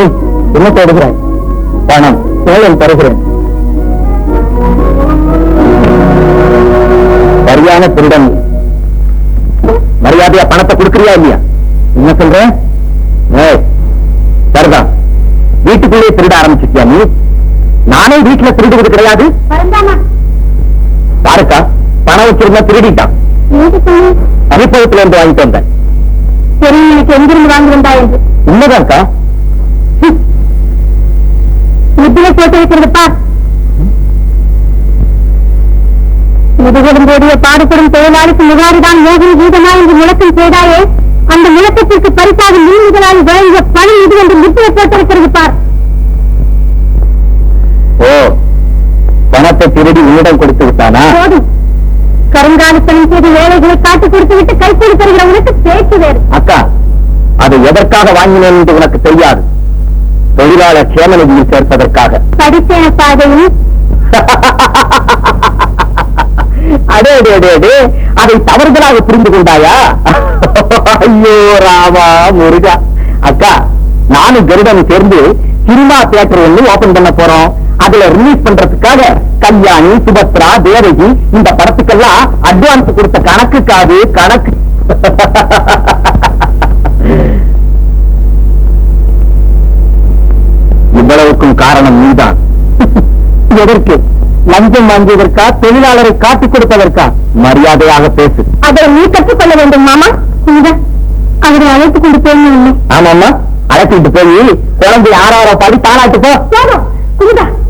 என்ன தேடுகிறேன் பணம் ஏழன் தருகிறேன். சரியான திருடன். மரியாதையா பணத்தை கொடுக்கறியா இல்லையா? என்ன சொல்ற? சரிதான் வீட்டுக்குள்ளே திருட ஆரம்பிச்சிட்டியா நீ? நானே வீட்டுல திருடுவது கிடையாது. பாருக்கா பணம் வச்சிருந்தா திருடிட்டான் அனுபவத்துல இருந்து வாங்கிட்டு வந்தேன். சரி எனக்கு எங்கிருந்து வாங்கி வந்தா என்று உண்மைதான்க்கா. போட்டு வைக்கிறது பார் முதுகெலும் போடிய பாடுபடும் தொழிலாளிக்கு முகாரிதான் யோகி கீதமா என்று முழக்கம் செய்தாயே அந்த முழக்கத்திற்கு பரிசாக மின் முதலாளி வழங்கிய பணம் இது என்று முட்டில போட்டு வைக்கிறது பார். ஓ பணத்தை திருடி உன்னிடம் கொடுத்து விட்டானா? போதும் கருங்காலத்தனம் செய்து காட்டிக் கொடுத்து விட்டு கைக்கூலி தருகிற உனக்கு பேச்சு வேறு. அக்கா அதை எதற்காக வாங்கினேன் என்று உனக்கு தெரியாது. தொழிலாளர் க்ஷேம நிதியில் சேர்ப்பதற்காக. படித்தேன அடே அடே அடே அடே அதை தவறுதலாக புரிந்து கொண்டாயா? ஐயோ ராமா முருகா. அக்கா நானும் கருடன் சேர்ந்து சினிமா தியேட்டர் ஒண்ணு ஓபன் பண்ண போறோம். அதுல ரிலீஸ் பண்றதுக்காக கல்யாணி சுபத்ரா தேவகி இந்த படத்துக்கெல்லாம் அட்வான்ஸ் கொடுத்த கணக்குக்காது கணக்கு. இவ்வளவுக்கும் காரணம் நீதான். எதற்கு? லஞ்சம் வாங்கியதற்கா? தொழிலாளரை காட்டிக் கொடுப்பதற்கா? மரியாதையாக பேசு. அதை நீ கற்றுக்கொள்ள வேண்டும் மாமா. அவரை அழைத்துக் கொண்டு போகணும் ஆமாம்மா. அழைத்துட்டு போய் குழந்தை ஆறாயிரம் படி தாளாட்டு போதும்.